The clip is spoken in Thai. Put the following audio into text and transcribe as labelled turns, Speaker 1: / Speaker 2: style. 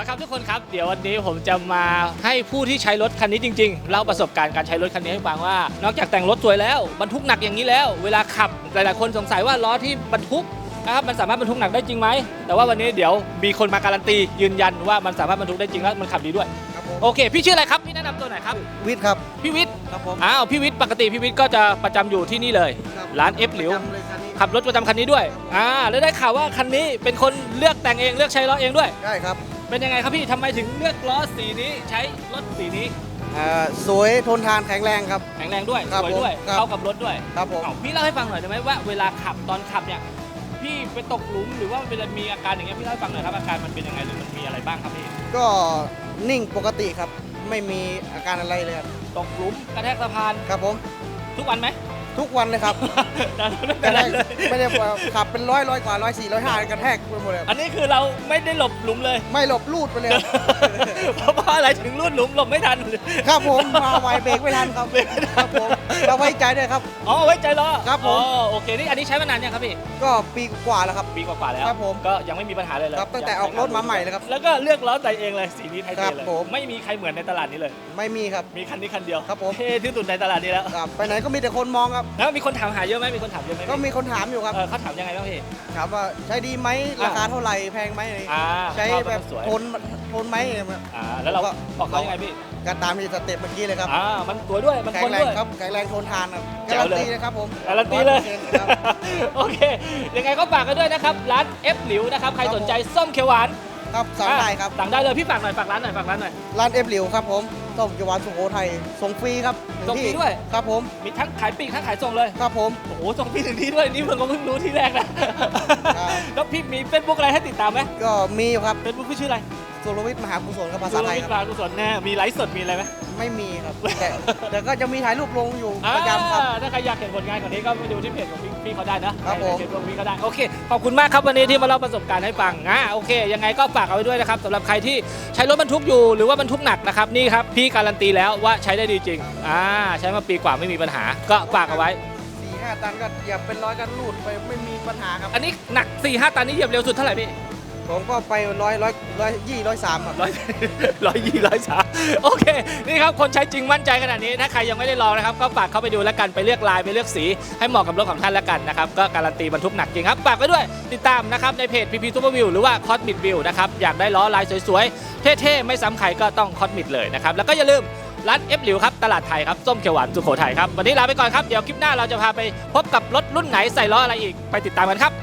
Speaker 1: มาครับทุกคนครับ เดี๋ยววันนี้ผมจะมาให้ผู้ที่ใช้รถคันนี้จริงๆเล่าประสบการณ์การใช้รถคันนี้ให้ฟังว่า นอกจากแต่งรถสวยแล้วบรรทุกหนักอย่างนี้แล้ว เวลาขับหลายๆคนสงสัยว่าล้อที่บรรทุกนะครับมันสามารถบรรทุกหนักได้จริงไหมแต่ว่าวันนี้เดี๋ยวมีคนมาการันตียืนยันว่ามันสามารถบรรทุกได้จริงและมันขับดีด้วย
Speaker 2: ครับผม
Speaker 1: โอเค พี่ชื่ออะไรครับพี่แนะนำตัวหน่อยครับ
Speaker 2: วิทย์ครับ
Speaker 1: พี่วิทย์
Speaker 2: ครับผม
Speaker 1: อ้าวพี่วิทย์ปกติพี่วิทย์ก็จะประจำอยู่ที่นี่เลย
Speaker 2: คบ
Speaker 1: ร้านเอฟหลิว
Speaker 2: ประจำเลยคันนี้
Speaker 1: ขับรถประจำคันนี้ด้วยอ่าแล้วได้ข่าวว่าคันนี้เป็นคนเลือกแต่งเองเลือกใช้ล้อเองด้วย
Speaker 2: ได้ครับ
Speaker 1: เป็นยังไงครับพี่ทำไมถึงเลือกล้อสีนี้ใช้รถสีนี้
Speaker 2: อ่าสวยทนทานแข็งแรงครับ
Speaker 1: แข็งแรงด้วย
Speaker 2: ครับ
Speaker 1: สวยด้วย
Speaker 2: ผมครับ
Speaker 1: เข้ากับรถด้วย
Speaker 2: ครับผม
Speaker 1: เอ้าพี่เล่าให้ฟังหน่อยได้ไหมว่าเวลาขับตอนขับเนี่ยพี่ไปตกหลุมหรือว่าเวลามีอาการอย่างเงี้ยพี่เล่าให้ฟังหน่อยครับอาการมันเป็นยังไงหรือมันมีอะไรบ้างครับพี่
Speaker 2: ก็นิ่งปกติครับ ไม่มีอาการอะไรเลยครับ
Speaker 1: ตกหลุมกระแทกสะพาน
Speaker 2: ครับผม
Speaker 1: ทุกวันไหม
Speaker 2: ทุกวันเลยครับ
Speaker 1: แต่ไม่
Speaker 2: ก
Speaker 1: เป็น
Speaker 2: ระ
Speaker 1: ไร
Speaker 2: แทก
Speaker 1: เลย
Speaker 2: ไม่ได้ว่าขับเป็นร้อยร้อยกว่าร้อยสี่ร้อยห้ากระแทกไปหมดเลย
Speaker 1: อันนี้คือเราไม่ได้หลบหลุมเลย
Speaker 2: ไม่หลบลูดไปเลยครับ
Speaker 1: เพราะว่าอะไรถึงรูดหลุมหลบไม่ทัน
Speaker 2: ครับผมมาไวเบรกไม่ทันครับครับผมเราไว้ใจด้วยครับ
Speaker 1: อ๋อไว้ใจล้อ
Speaker 2: ครับผม
Speaker 1: อ๋อโอเคนี่อันนี้ใช้มานานยังครับพี่
Speaker 2: ก็ปีกว่าแล้วครับ
Speaker 1: ปีกว่าๆแล้ว
Speaker 2: ครับผม
Speaker 1: ก็ยังไม่มีปัญหาเลยเลย
Speaker 2: ครับตั้งแต่ออกรถมาใหม่เลยครับ
Speaker 1: แล้วก็เลือกล้อแต่เองเลยสีนี้ไทยเท
Speaker 2: ครับ
Speaker 1: เลย
Speaker 2: ผม
Speaker 1: ไม่มีใครเหมือนในตลาดนี้เลย
Speaker 2: ไม่มีครับ
Speaker 1: มีคันนี้คันเดียว
Speaker 2: ครับผม
Speaker 1: เท่ที่สุดในตลาดนี้แล้ว
Speaker 2: ครับไปไหนก็มีแต่คนมองครับ
Speaker 1: แล้วมีคนถามหาเยอะไหมมีคนถามเยอะไหม
Speaker 2: ก็มีคนถามอยู่ครับ
Speaker 1: เออเขาถามยังไงบ้างพี่
Speaker 2: ถามว่าใช้ดีไหมราคาเท่าไหร่แพงไหมอะไร
Speaker 1: อ่า
Speaker 2: ใช้
Speaker 1: ชอ
Speaker 2: แบบ
Speaker 1: สวย
Speaker 2: ทนทนไหมเนี่ยมัน
Speaker 1: อ่าแล้วเรา
Speaker 2: ผมก็
Speaker 1: บอกเขายังไงพี่
Speaker 2: ก็ตามที่สเต็ปเมื่อกี้เลยครับ
Speaker 1: อ่ามันสวยด้วยมัน
Speaker 2: แข็
Speaker 1: ท
Speaker 2: ง
Speaker 1: น
Speaker 2: แรง
Speaker 1: ด้วย
Speaker 2: ครับแข็งแรงทนทานครับ
Speaker 1: แจ๋
Speaker 2: การั
Speaker 1: วนเลย
Speaker 2: ตีนะครับผม
Speaker 1: การันตีเลย
Speaker 2: 100%ครับ
Speaker 1: โอเค ยังไงก็ฝากกันด้วยนะครับ ร้านเอฟหลิวนะครับ ใคร
Speaker 2: ครับผม
Speaker 1: สนใจส้มเขียวหวาน
Speaker 2: ครับสั่งได้ครับ
Speaker 1: สั่งได้เลยพี่ฝากหน่อยฝากร้านหน่อยฝากร้านหน่อย
Speaker 2: ร้านเอฟหลิวครับผม ส้มเกียวหวานสุโขทัยส่งฟรีครับถึ
Speaker 1: ส่งฟรี
Speaker 2: ที่
Speaker 1: ด้วย
Speaker 2: ครับผม
Speaker 1: มีทั้งขายปลีกทั้งขายส่งเลย
Speaker 2: ครับผม
Speaker 1: โอ้โหส่งพี่ถึงที่ด้วยนี่เพิ่งก็เพิ่งรู้ที่แรกนะ
Speaker 2: ครับ
Speaker 1: แล้วพี่มีเฟซบุ๊กอะไรให้ติดตามไหม
Speaker 2: ก็มีอยู่ครับ
Speaker 1: เฟซบุ๊กพี่ชื่ออะไร
Speaker 2: สุรวิทย์มหากุศลครับภาษาไทย
Speaker 1: สุรวิท
Speaker 2: ค
Speaker 1: ย์
Speaker 2: รับ
Speaker 1: ปากุศลแน่มีไลฟ์สดมีอะไรไหม
Speaker 2: ไม่มีครับแต่แต่ก็จะมีถ่ายรูปลงอยู่
Speaker 1: อ่า
Speaker 2: ประจำครับ
Speaker 1: ถ้าใครอยากเห็นผลงานของนี้ก็ไปดูที่เพจของพี่พี่เขาได้นะครับ
Speaker 2: ผม
Speaker 1: ในเพจของพี่เขาได้โอเคขอบคุณมากครับวันนี้ที่มาเล่าประสบการณ์ให้ฟังอ่าโอเค ยังไงก็ฝากเอาไว้ด้วยนะครับสำหรับใครที่ใช้รถบรรทุกอยู่หรือว่าบรรทุกหนักนะครับนี่ครับพี่การันตีแล้วว่าใช้ได้ดีจริงอ่าใช้มาปีกว่าไม่มีปัญหา ก็ฝากเอาไว้
Speaker 2: สี่ห้าตันก็อย่าเป็นร้อยกันรูดไปไม่มีปัญหาครับ
Speaker 1: อันนี้หนัก4ี่ห้าตันนี่เหยียบเร็วสุดเท่าไหร่พี่
Speaker 2: ผมก็ไปร้อยร้อยร้อยยี่ร้อยสามครับ
Speaker 1: ร้อยร้อยยี่ร้อยสามโอเค นี่ครับ คนใช้จริงมั่นใจขนาดนี้ ถ้าใครยังไม่ได้ลองนะครับ ก็ฝากเข้าไปดูแล้วกัน ไปเลือกลายไปเลือกสีให้เหมาะกับรถของท่านแล้วกันนะครับ ก็การันตีบรรทุกหนักจริงครับ ฝากไว้ด้วย ติดตามนะครับในเพจ PP Super View หรือว่า Cosmic View นะครับ อยากได้ล้อลายสวยๆ เท่ๆ ไม่ซ้ำใครก็ต้อง Cosmic เลยนะครับ แล้วก็อย่าลืมร้านเอฟหลิวครับ ตลาดไทยครับ ส้มเขียวหวานสุโขทัยครับ วันนี้ลาไปก่อนครับ เดี๋ยวคลิปหน้าเราจะพาไปพบกับรถรุ่นไหนใส่ล้ออะไรอีก ไปติดตามกันครับ